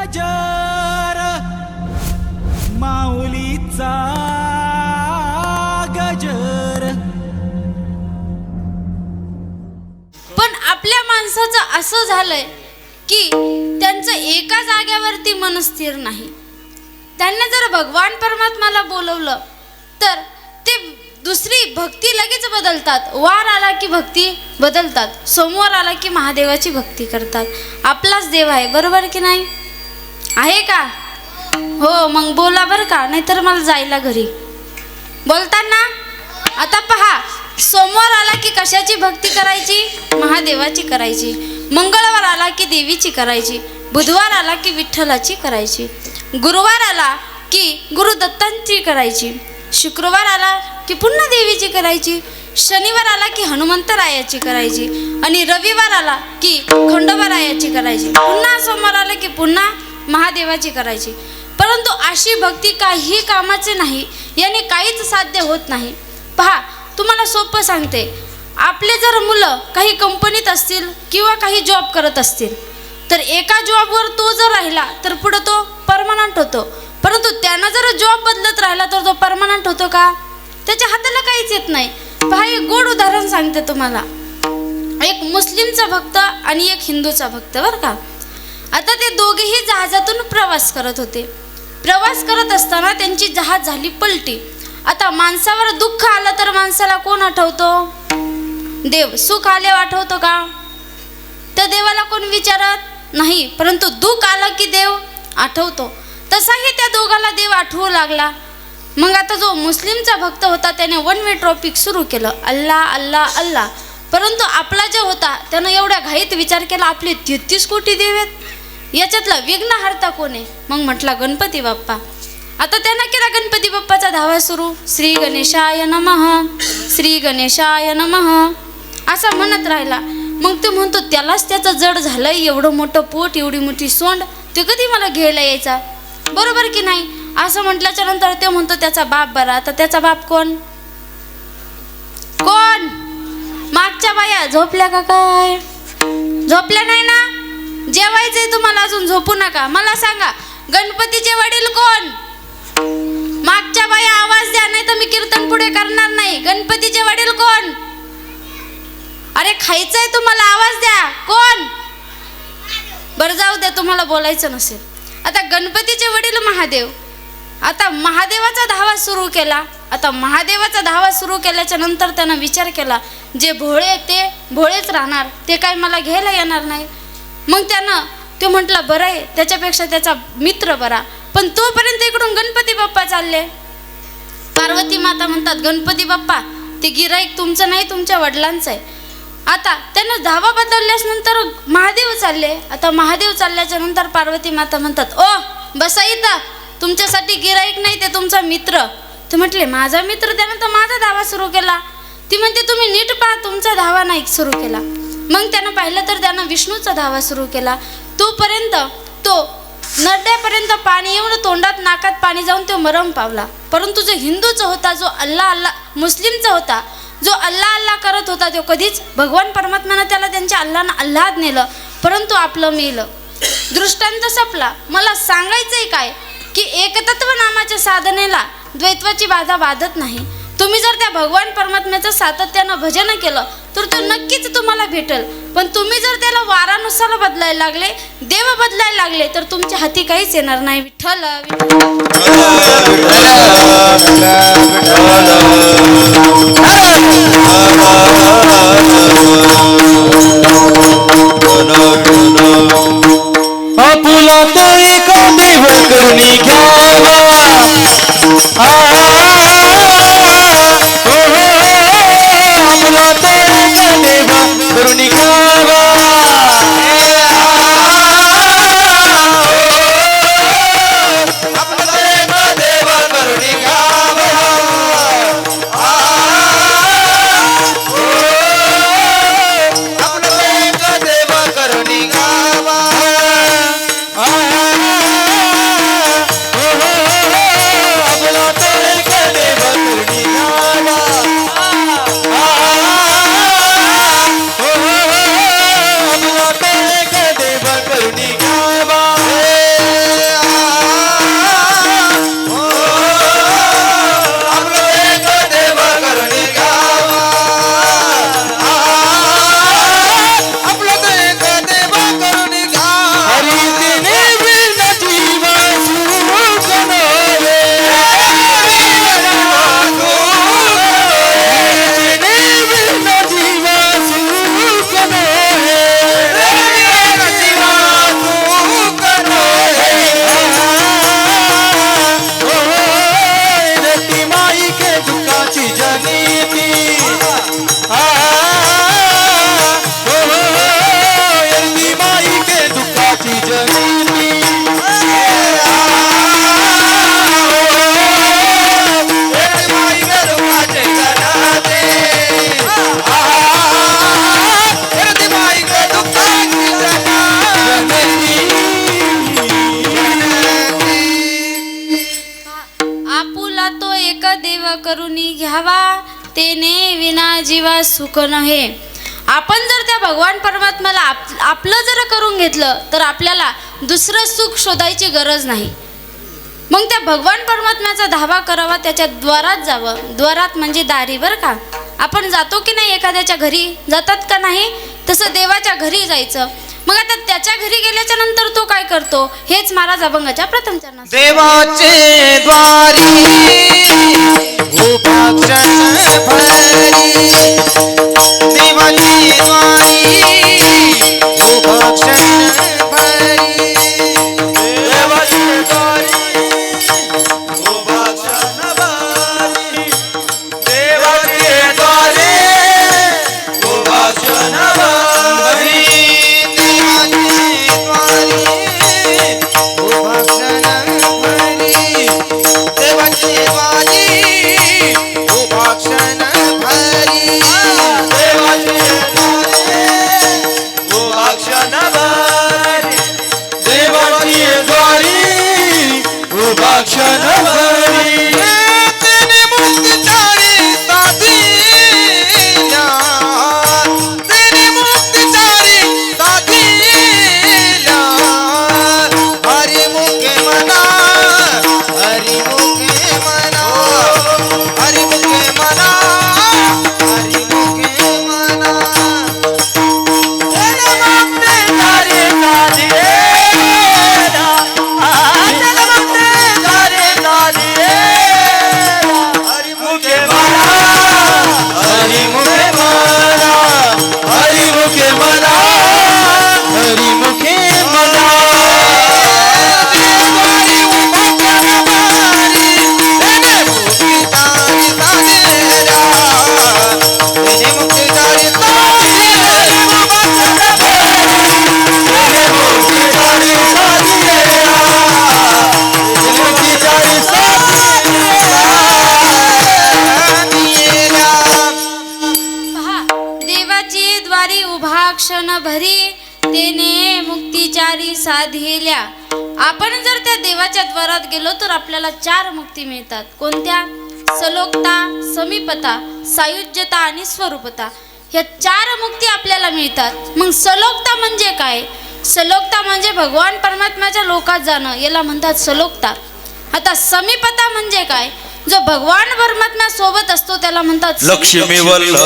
गजर माऊलीचा गजर. पण आपल्या माणसाचं असं झालंय की त्यांचं एका जाग्यावरती मन स्थिर नाही. त्यांना जर भगवान परमात्माला बोलवलं तर ते दुसरी भक्ती लगेच बदलतात. वार आला की भक्ती बदलतात. सोमवार आला की महादेवाची भक्ती करतात. आपलाच देव आहे बरोबर की नाही? आहे का? हो मग बोला बरं का नाहीतर मला जायला घरी. बोलताना? आता पहा सोमवार आला की कशाची भक्ती करायची? महादेवाची करायची. मंगळवार आला की देवीची करायची. बुधवार आला की विठ्ठलाची करायची. गुरुवार आला की गुरुदत्तांची करायची. शुक्रवार आला की पुन्हा देवीची करायची. शनिवार आला की हनुमंतरायाची करायची. आणि रविवार आला की खंडोबारायाची करायची. पुन्हा सोमवार आला की पुन्हा महादेवाची करायची. परंतु अशी भक्ती काही कामाचे नाही याने काहीच साध्य होत नाही. पहा तुम्हाला सोपं सांगते. आपले जर मुलं काही कंपनीत असतील किंवा काही जॉब करत असतील तर एका जॉबवर तो जर राहिला तर पुढं तो परमनंट होतो. परंतु त्यांना जर जॉब बदलत राहिला तर तो परमनंट होतो का? त्याच्या हाताला काहीच येत नाही. पहा एक गोड उदाहरण सांगते तुम्हाला. एक मुस्लिमचा भक्त आणि एक हिंदूचा भक्त बरं का? आता ते दोघेही जहाजातून प्रवास करत होते. प्रवास करत असताना त्यांची जहाज झाली पलटी. आता माणसावर दुःख आलं तर माणसाला कोण आठवतो? देव सुख आले आठवतो का? त्या देवाला कोण विचारत? नाही परंतु दुःख आलं की देव आठवतो. तसाही त्या दोघाला देव आठवू लागला. मग आता जो मुस्लिमचा भक्त होता त्याने वन वे ट्रॉपिक सुरू केलं. अल्ला अल्ला अल्ला परंतु आपला जो होता त्यानं एवढ्या घाईत विचार केला आपले तेहतीस कोटी देव आहेत. याच्यातला विघ्नहर्ता कोण? आहे मग म्हटला गणपती बाप्पा. आता त्यांना केला गणपती बाप्पाचा धावा सुरू. श्री गणेशाय नमः. श्री गणेशाय नमः. असा म्हणत राहिला. मग तो म्हणतो त्यालाच त्याचं जड झालंय एवढं मोठं पोट एवढी मोठी सोंड ते कधी मला घ्यायला यायचा? बरोबर की नाही? असं म्हटल्याच्या नंतर ते म्हणतो त्याचा बाप बरा. आता त्याचा बाप कोण? कोण? मागच्या बाया झोपल्या का काय? झोपल्या नाही ना? तुम्हाला अजून झोपू नका. मला सांगा गणपतीचे वडील कोण? मागच्या बाया आवाज द्या नाही तर मी कीर्तन पुढे करणार नाही. गणपतीचे वडील कोण? अरे खायचंय तुम्हाला आवाज द्या. कोण? बरं जाऊ द्या तुम्हाला बोलायचं नसेल. आता गणपतीचे वडील महादेव. आता महादेवाचा धावा सुरू केला. आता महादेवाचा धावा सुरू केल्याच्यानंतर त्यानं विचार केला जे भोळे ते भोळेच राहणार. ते काय मला घ्यायला येणार नाही. मग त्यानं तो म्हटला बरं आहे त्याच्यापेक्षा त्याचा मित्र बरा. पण तोपर्यंत इकडून गणपती बाप्पा चालले. पार्वती माता म्हणतात गणपती बाप्पा ते गिराईक तुमचं नाही तुमच्या वडिलांचं आहे. आता त्यानं धावा बदलल्यास नंतर महादेव चालले. आता महादेव चालल्याच्या नंतर पार्वती माता म्हणतात ओ बसा इथं. तुमच्यासाठी गिराईक नाही ते तुमचा मित्र. ते म्हटले माझा मित्र त्यानं तर माझा धावा सुरू केला. ती म्हणते तुम्ही नीट पहा तुमचा धावा नाही सुरू केला. मग त्यानं पाहिलं तर त्यानं विष्णूचा धावा सुरू केला. तोपर्यंत तो नड्यापर्यंत पाणी येऊन तोंडात नाकात पाणी जाऊन तो मरम पावला. परंतु जो हिंदूचा होता जो अल्ला अल्ला मुस्लिमचा होता जो अल्ला अल्ला करत होता तो कधीच भगवान परमात्म्यानं त्याला त्यांच्या अल्लानं अल्लाद नेलं परंतु आपलं मेलं. दृष्टांत सपला मला सांगायचंय काय? की एकतत्व नामाच्या साधनेला द्वैत्वाची बाधा बाधत नाही. तुम्ही जर त्या भगवान परमात्म्याचं सातत्यानं भजन केलं तर तो नक्कीच तुम्हाला भेटल. पण तुम्ही जर त्याला वारानुसार बदलायला लागले देव बदलायला लागले तर तुमच्या हाती काहीच येणार नाही. विठ्ठल आपुला तो एक देव करून घ्यावा विना जीवा सुख आपण जर त्या भगवान परमात्म्याला आप आपलं जर करून घेतलं तर आपल्याला दुसरं सुख शोधायची गरज नाही. मग त्या भगवान परमात्म्याचा धावा करावा त्याच्या द्वारात जावं. द्वारात म्हणजे दारी का? आपण जातो की नाही एखाद्याच्या घरी? जातात का नाही? तसं देवाच्या घरी जायचं. मग आता त्याच्या घरी गेल्याच्यानंतर तो काय करतो? हेच महाराज अभंगाच्या प्रथम चरणात देवाचे द्वारी उभा भरी देवाची द्वारी उभा भरी द्वारी क्षण भरी तेने मुक्तीचारी साधिल्या. आपण जर त्या देवाच्या द्वारात गेलो तर आपल्याला चार मुक्ती मिळतात. कोणत्या? सलोकता समीपता सायुज्यता आणि स्वरूपता. ह्या चार मुक्ती आपल्याला मिळतात. मग सलोकता म्हणजे काय? सलोकता म्हणजे भगवान परमात्म्याच्या लोकात जाणं. याला म्हणतात सलोकता. आता समीपता म्हणजे काय? जो भगवान परमात्म्या सोबत असतो त्याला म्हणतात लक्ष्मी वल्लभ.